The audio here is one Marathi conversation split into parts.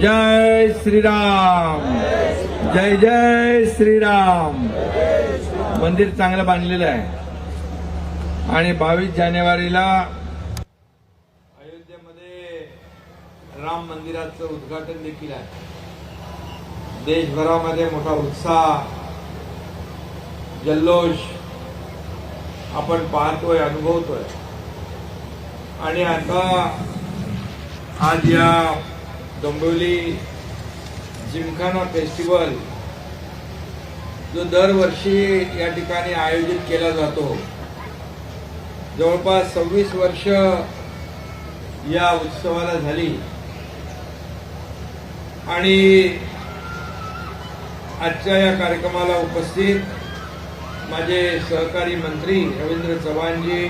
जय श्रीराम जय जय श्रीराम. मंदिर चांगलं बांधलेलं आहे. आणि बावीस जानेवारीला अयोध्येमध्ये राम मंदिराचं उद्घाटन देखील आहे. देशभरामध्ये मोठा उत्साह जल्लोष आपण पाहतोय अनुभवतोय. आणि आता आज या डोंबिवली जिमखाना फेस्टिवल जो दरवर्षी या ठिकाणी आयोजित केला जातो. जवळपास सव्वीस वर्ष या उत्सवाला झाली. आणि आजच्या या कार्यक्रमाला उपस्थित माझे सहकारी मंत्री रवींद्र चव्हाणजी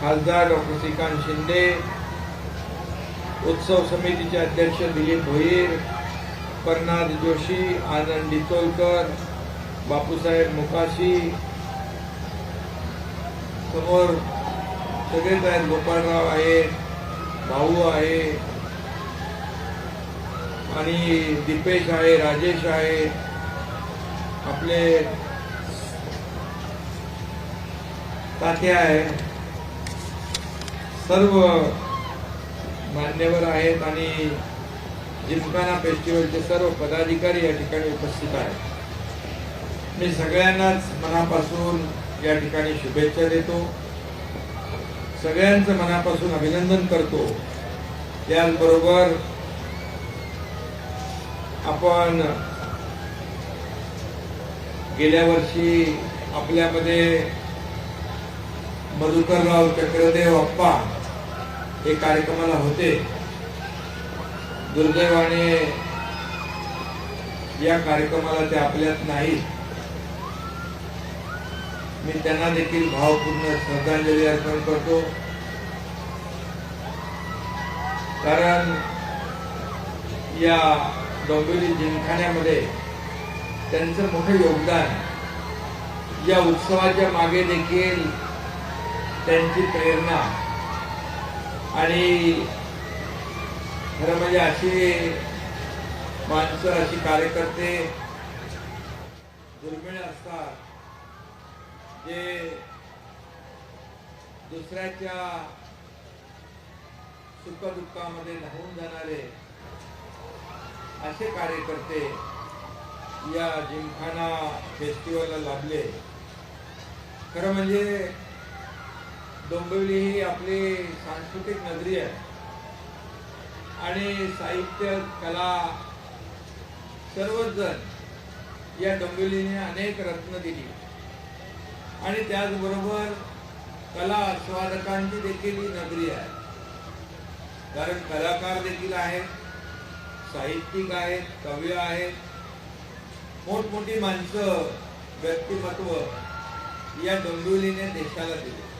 खासदार डॉक्टर श्रीकांत शिंदे उत्सव समितीचे अध्यक्ष दिलीप भोईर कर्नाद जोशी आनंद डितोलकर बापूसाहेब मुकाशी समोर सगळेच आहेत गोपाळराव आहे भाऊ आहे आणि दीपेश आहे राजेश आहे आपले तात्या आहे. सर्व मान्यवर आहेत आणि जिमखाना फेस्टिवलचे सर्व पदाधिकारी या ठिकाणी उपस्थित आहेत. मी सगळ्यांनाच मनापासून या ठिकाणी शुभेच्छा देतो. सगळ्यांचं मनापासून अभिनंदन करतो. त्याचबरोबर आपण गेल्या वर्षी आपल्यामध्ये मधुकरराव चक्रदेव अप्पा हे कार्यक्रमाला होते. दुर्दैवाने या कार्यक्रमाला ते आपल्यात नाहीत. मी त्यांना देखील भावपूर्ण श्रद्धांजली अर्पण करतो. कारण या डोंबिवली जिमखान्यामध्ये त्यांचं मोठं योगदान या उत्सवाच्या मागे देखील त्यांची प्रेरणा आणि खरं म्हणजे अशी माणसं अशी कार्यकर्ते दुर्मिळ असतात जे दुसऱ्याच्या सुखदुःखामध्ये धावून जाणारे असे कार्यकर्ते या जिमखाना फेस्टिवलला लाभले खरं म्हणजे डोंबिवली ही आपली सांस्कृतिक नगरी आहे. आणि साहित्य कला सर्वच जण या डोंबिवलीने अनेक रत्न दिली. आणि त्याचबरोबर कला आस्वादकांची देखील ही नगरी आहे. कारण कलाकार देखील आहेत साहित्यिक आहेत कवी आहेत. मोठमोठी माणसं व्यक्तिमत्व या डोंबिवलीने देशाला दिली.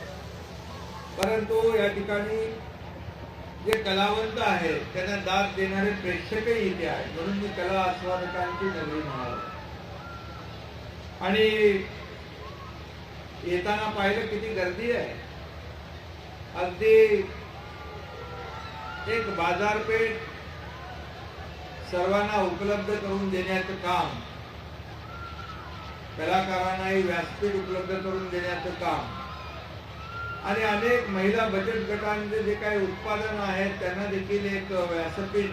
परंतु या ठिकाणी जे कलावंत आहेत त्यांना दाद देणारे प्रेक्षकही इथे आहेत. म्हणून मी कला आस्वादकांची नगरी म्हणालो. आणि येताना पाहिलं किती गर्दी आहे. अगदी एक बाजारपेठ सर्वांना उपलब्ध करून देण्याचं काम कलाकारांनाही व्यासपीठ उपलब्ध करून देण्याचं काम आणि अनेक महिला बचत गटांचे जे काही उत्पादन आहेत त्यांना देखील एक व्यासपीठ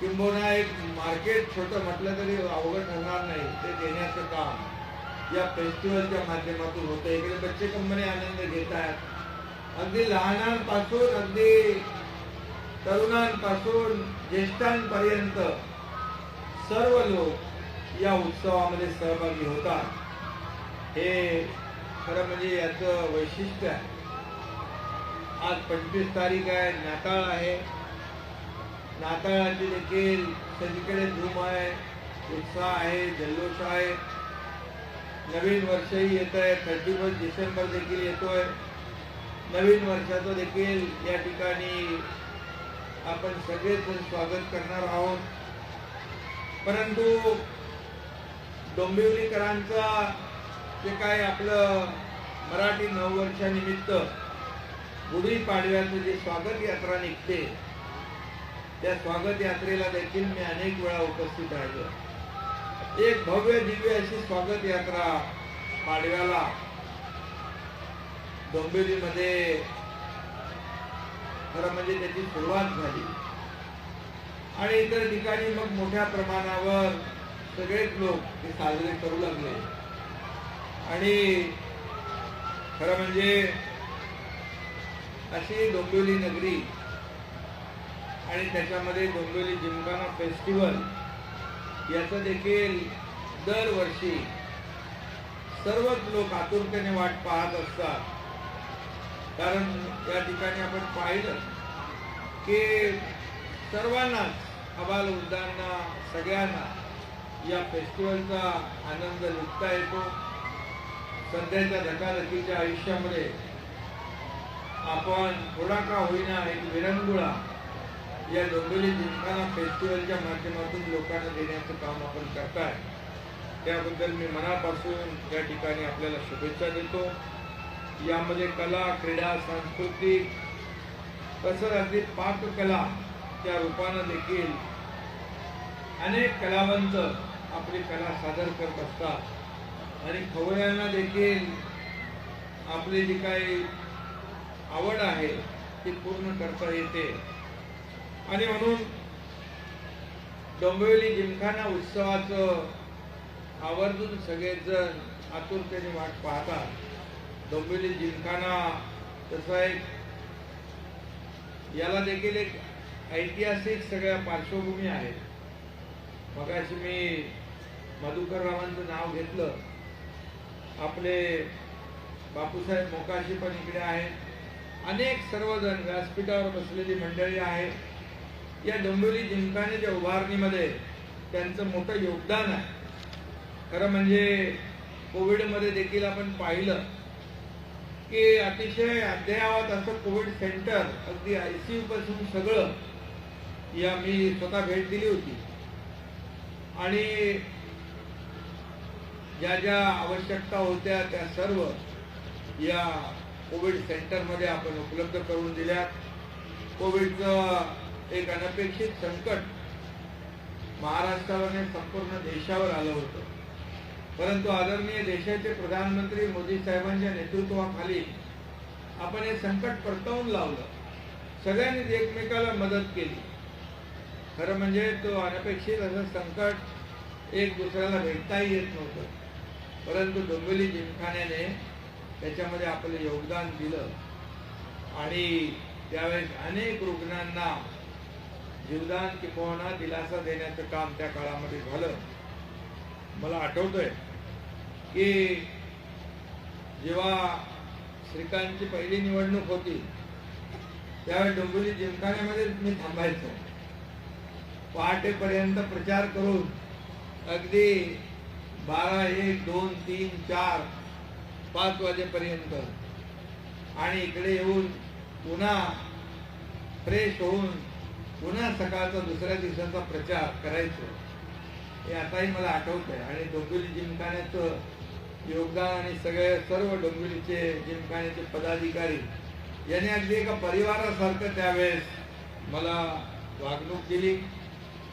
किंबहुना एक मार्केट छोटं म्हटलं तरी अवघड ठरणार नाही ते देण्याचं काम या फेस्टिवलच्या माध्यमातून होतं. इकडे बच्चे कंपनी आनंद घेत आहेत. अगदी लहानांपासून अगदी तरुणांपासून ज्येष्ठांपर्यंत सर्व लोक या उत्सवामध्ये सहभागी होतात. हे खरं म्हणजे याचं वैशिष्ट्य आहे. आज पंचवीस तारीख आहे नाताळ आहे. नाताळाची देखील सगळीकडे धूम आहे उत्साह आहे जल्लोष आहे. नवीन वर्षही येत आहे थर्टी फर्स्ट डिसेंबर देखील येतोय. नवीन वर्षाचं देखील या ठिकाणी आपण सगळेच स्वागत करणार आहोत. परंतु डोंबिवलीकरांचा ते काय आपलं मराठी नववर्षानिमित्त गुढी पाडव्याचं जे स्वागत यात्रा निघते त्या स्वागत यात्रेला देखील मी अनेक वेळा उपस्थित राहिलो एक भव्य दिव्य अशी स्वागत यात्रा पाडव्याला डोंबिवलीमध्ये खरं म्हणजे त्याची सुरुवात झाली. आणि इतर ठिकाणी मग मोठ्या प्रमाणावर सगळेच लोक ते साजरे करू लागले. आणि खरं म्हणजे अशी डोंबिवली नगरी आणि त्याच्यामध्ये डोंबिवली जिमखाना फेस्टिवल याचं देखील दरवर्षी सर्वच लोक आतुरतेने वाट पाहत असतात. कारण या ठिकाणी आपण पाहिलं की सर्वांनाच अबाल वृद्धांना सगळ्यांना या फेस्टिवलचा आनंद लुटता येतो. सध्याच्या धकाधकीच्या आयुष्यामध्ये आपण थोडा का होईना एक विरंगुळा या डोंबिवली जिमखाना फेस्टिवलच्या माध्यमातून लोकांना देण्याचं काम आपण करताय. त्याबद्दल मी मनापासून या ठिकाणी आपल्याला शुभेच्छा देतो. यामध्ये कला क्रीडा सांस्कृतिक तसंच अगदी पाककला त्या रूपानं देखील अनेक कलावंत आपली कला सादर करत असतात. आणि खवय्यांना देखील आपली जी काही आवड आहे ती पूर्ण करता येते. आणि म्हणून डोंबिवली जिमखाना उत्सवाचं आवर्जून सगळेजण आतुरतेने वाट पाहतात. डोंबिवली जिमखाना तसा एक याला देखील एक ऐतिहासिक सगळ्या पार्श्वभूमी आहेत. मगाशी मी मधुकर रावांचं नाव घेतलं. आपले बापूसाहेब मोकाशी पण इकडे आहेत. अनेक सर्वजण व्यासपीठावर बसलेली मंडळी आहेत. या डोंबिवली जिमखान्याच्या उभारणीमध्ये त्यांचं मोठं योगदान आहे. खरं म्हणजे कोविडमध्ये देखील आपण पाहिलं की अतिशय अद्ययावत असं कोविड सेंटर अगदी आय सी यू पासून सगळं या मी स्वतः भेट दिली होती. आणि ज्या ज्या आवश्यकता होत्या त्या सर्व या कोविड सेंटरमध्ये आपण उपलब्ध करून दिल्या कोविडचं एक अनपेक्षित संकट महाराष्ट्रावर आणि संपूर्ण देशावर आलं होतं. परंतु आदरणीय देशाचे प्रधानमंत्री मोदी साहेबांच्या नेतृत्वाखाली आपण हे संकट परतवून लावलं. सगळ्यांनीच एकमेकाला मदत केली. खरं म्हणजे तो अनपेक्षित असं संकट एक दुसऱ्याला भेटताही येत नव्हतं. परंतु डोंबिवली जिमखान्याने त्याच्यामध्ये आपलं योगदान दिलं. आणि त्यावेळेस अनेक रुग्णांना जीवदान किंवा दिलासा देण्याचं काम त्या काळामध्ये झालं. मला आठवतंय की जेव्हा श्रीकांतची पहिली निवडणूक होती त्यावेळी डोंबिवली जिमखान्यामध्ये मी थांबायचो. पहाटेपर्यंत प्रचार करून अगदी बारा एक दोन तीन चार पाच वाजेपर्यंत. आणि इकडे येऊन पुन्हा फ्रेश होऊन पुन्हा सकाळचा दुसऱ्या दिवसाचा प्रचार करायचो. हे आताही मला आठवत आहे आणि डोंबिवली जिमखान्याचं योगदान आणि सगळे सर्व डोंबिवलीचे जिमखान्याचे पदाधिकारी यांनी अगदी एका परिवारासारखं त्यावेळेस मला वागणूक दिली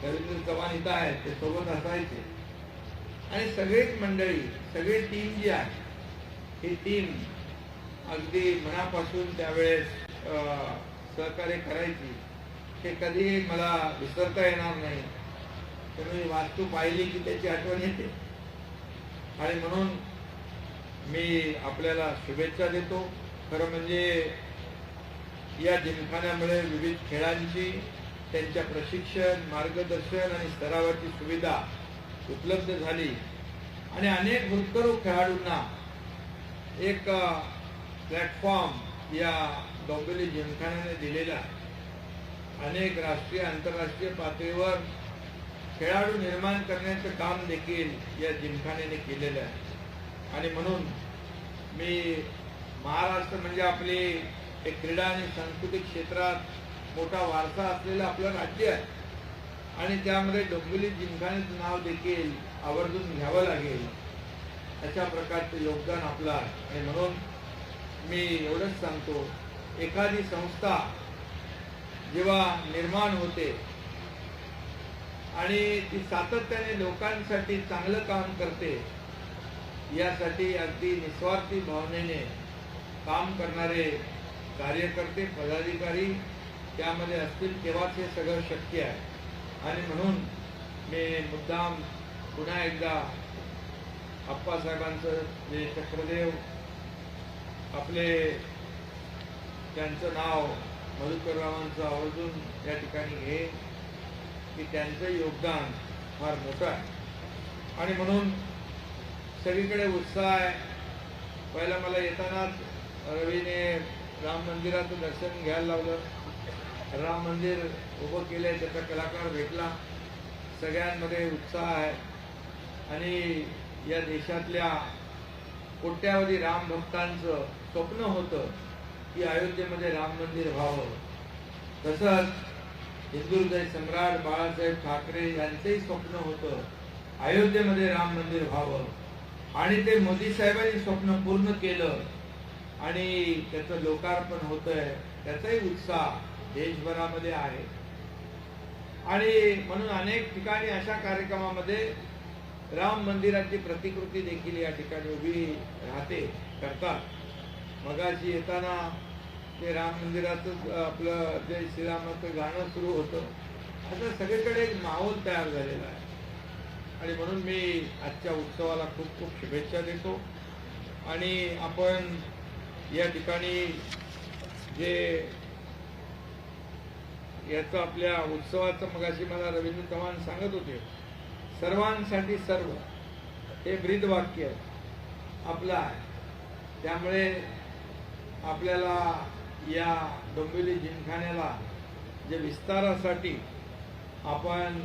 रवींद्र चव्हाण इथं आहेत ते सोबत असायचे. आणि सगळीच मंडळी सगळी टीम जी आहे ही टीम अगदी मनापासून त्यावेळेस सहकार्य करायची हे कधी मला विसरता येणार नाही. तुम्ही वास्तू पाहिली की त्याची आठवण येते. आणि म्हणून मी आपल्याला शुभेच्छा देतो. खरं म्हणजे या जिमखान्यामुळे विविध खेळांची त्यांच्या प्रशिक्षण मार्गदर्शन आणि सरावाची सुविधा उपलब्ध झाली. आणि अनेक भूतकरू खेळाडूंना एक प्लॅटफॉर्म या डोंबिवली जिमखान्याने दिलेला. अनेक राष्ट्रीय आंतरराष्ट्रीय पातळीवर खेळाडू निर्माण करण्याचं काम देखील या जिमखान्याने केलेलं आहे. आणि म्हणून मी महाराष्ट्र म्हणजे आपली एक क्रीडा आणि सांस्कृतिक क्षेत्रात मोठा वारसा असलेलं आपलं राज्य आहे. आणि त्यामध्ये डोंबिवली जिमखान्याचं नाव देखील आवर्जून घ्यावं लागेल. अशा प्रकारचं योगदान आपलं आहे. म्हणून मी एवढंच सांगतो एखादी संस्था जेव्हा निर्माण होते आणि ती सातत्याने लोकांसाठी चांगलं काम करते यासाठी अगदी निस्वार्थी भावनेने काम करणारे कार्यकर्ते पदाधिकारी त्यामध्ये असतील तेव्हाच हे सगळं शक्य आहे. आणि म्हणून मी मुद्दाम पुन्हा एकदा आप्पासाहेबांचं जे चक्रदेव आपले त्यांचं नाव मधुकररावांचं आवर्जून या ठिकाणी हे की त्यांचं योगदान फार मोठं आहे. आणि म्हणून सगळीकडे उत्साह आहे. पहिला मला येतानाच रवीने राम मंदिराचं दर्शन घ्यायला लावलं. राम मंदिर उभं केलं आहे त्याचा कलाकार भेटला. सगळ्यांमध्ये उत्साह आहे. आणि या देशातल्या कोट्यावधी राम भक्तांचं स्वप्न होतं की अयोध्येमध्ये राम मंदिर व्हावं. तसंच हिंदू सम्राट बाळासाहेब ठाकरे यांचंही स्वप्न होतं अयोध्येमध्ये राम मंदिर व्हावं. आणि ते मोदी साहेबांनी स्वप्न पूर्ण केलं. आणि त्याचं लोकार्पण होतंय त्याचाही उत्साह. देशभरामध्ये आहे. आणि म्हणून अनेक ठिकाणी अशा कार्यक्रमामध्ये राम मंदिराची प्रतिकृती देखील या ठिकाणी उभी राहते करतात. मगाशी येताना ते राम मंदिराचं आपलं जय श्रीरामाचं गाणं सुरू होतं आता सगळीकडे एक माहोल तयार झालेला आहे. आणि म्हणून मी आजच्या उत्सवाला खूप खूप शुभेच्छा देतो. आणि आपण या ठिकाणी जे याचं आपल्या उत्सवाचं मगाशी मला रवींद्र चव्हाण सांगत होते. सर्वांसाठी सर्व हे ब्रीद वाक्य आपलं आहे. त्यामुळे आपल्याला या डोंबिवली जिमखान्याला जे विस्तारासाठी आपण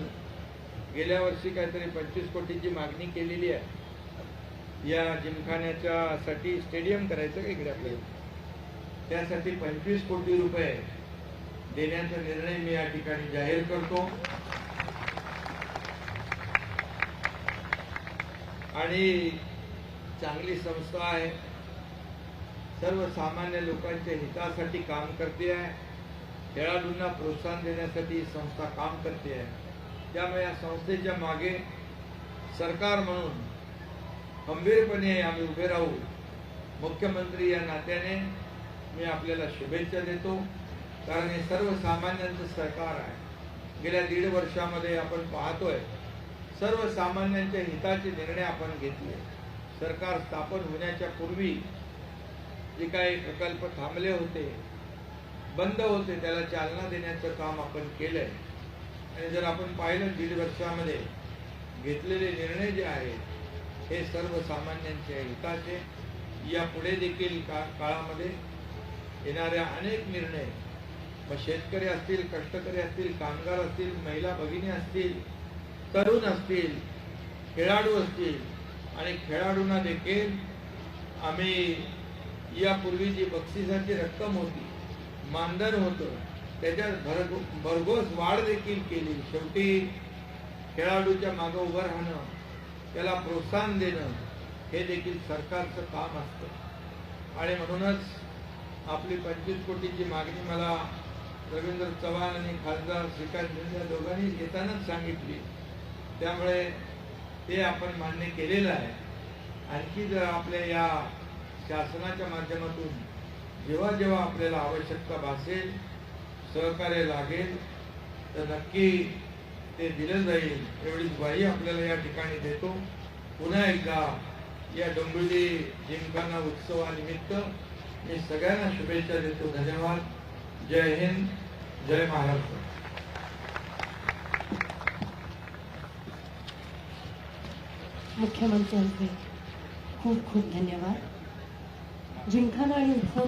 गेल्या वर्षी काहीतरी पंचवीस कोटीची मागणी केलेली आहे या जिमखान्याच्यासाठी स्टेडियम करायचं इकडे आपल्याला? त्यासाठी पंचवीस कोटी रुपये देण्याचा निर्णय मी या ठिकाणी जाहीर करतो. आणि चांगली संस्था आहे. सर्वसामान्य लोकांच्या हितासाठी काम करते आहे. खेळाडूंना प्रोत्साहन देण्यासाठी ही संस्था काम करते आहे. त्यामुळे या संस्थेच्या मागे सरकार म्हणून खंबीरपणे आम्ही उभे राहू. मुख्यमंत्री या नात्याने मी आपल्याला शुभेच्छा देतो. कारण हे सर्वसामान्यांचं सरकार आहे. गेल्या दीड वर्षामध्ये आपण पाहतोय सर्वसामान्यांच्या हिताचे निर्णय आपण घेतले. सरकार स्थापन होण्याच्या पूर्वी जे काही प्रकल्प थांबले होते बंद होते त्याला चालना देण्याचं काम आपण केलंय. आणि जर आपण पाहिलं दीड वर्षामध्ये घेतलेले निर्णय जे आहेत हे सर्वसामान्यांच्या हिताचे. यापुढे देखील का काळामध्ये येणाऱ्या अनेक निर्णय मग शेतकरी असतील कष्टकरी असतील कामगार असतील महिला भगिनी असतील तरुण असतील खेळाडू असतील आणि खेळाडूंना देखील आम्ही यापूर्वी जी बक्षिसाची रक्कम होती मानधन होतं त्याच्यात भरघो भरघोस वाढ देखील केली. शेवटी खेळाडूच्या मागं उभं राहणं त्याला प्रोत्साहन देणं हे देखील सरकारचं काम असतं. आणि म्हणूनच आपली पंचवीस कोटीची मागणी मला रवींद्र चव्हाण आणि खासदार श्रीकांत या दोघांनी येतानाच सांगितली. त्यामुळे ते आपण मान्य केलेलं आहे. आणखी जर आपल्या या शासनाच्या माध्यमातून जेव्हा जेव्हा आपल्याला आवश्यकता भासेल सहकार्य लागेल तर नक्की ते दिलं जाईल एवढी ग्वाही आपल्याला या ठिकाणी देतो. पुन्हा एकदा या डोंबिवली जिमखाना उत्सवानिमित्त मी सगळ्यांना शुभेच्छा देतो. धन्यवाद. जय हिंद. जय महाराष्ट्र मुख्यमंत्र्यांचे खूप खूप धन्यवाद. जिमखाना आणि उत्सव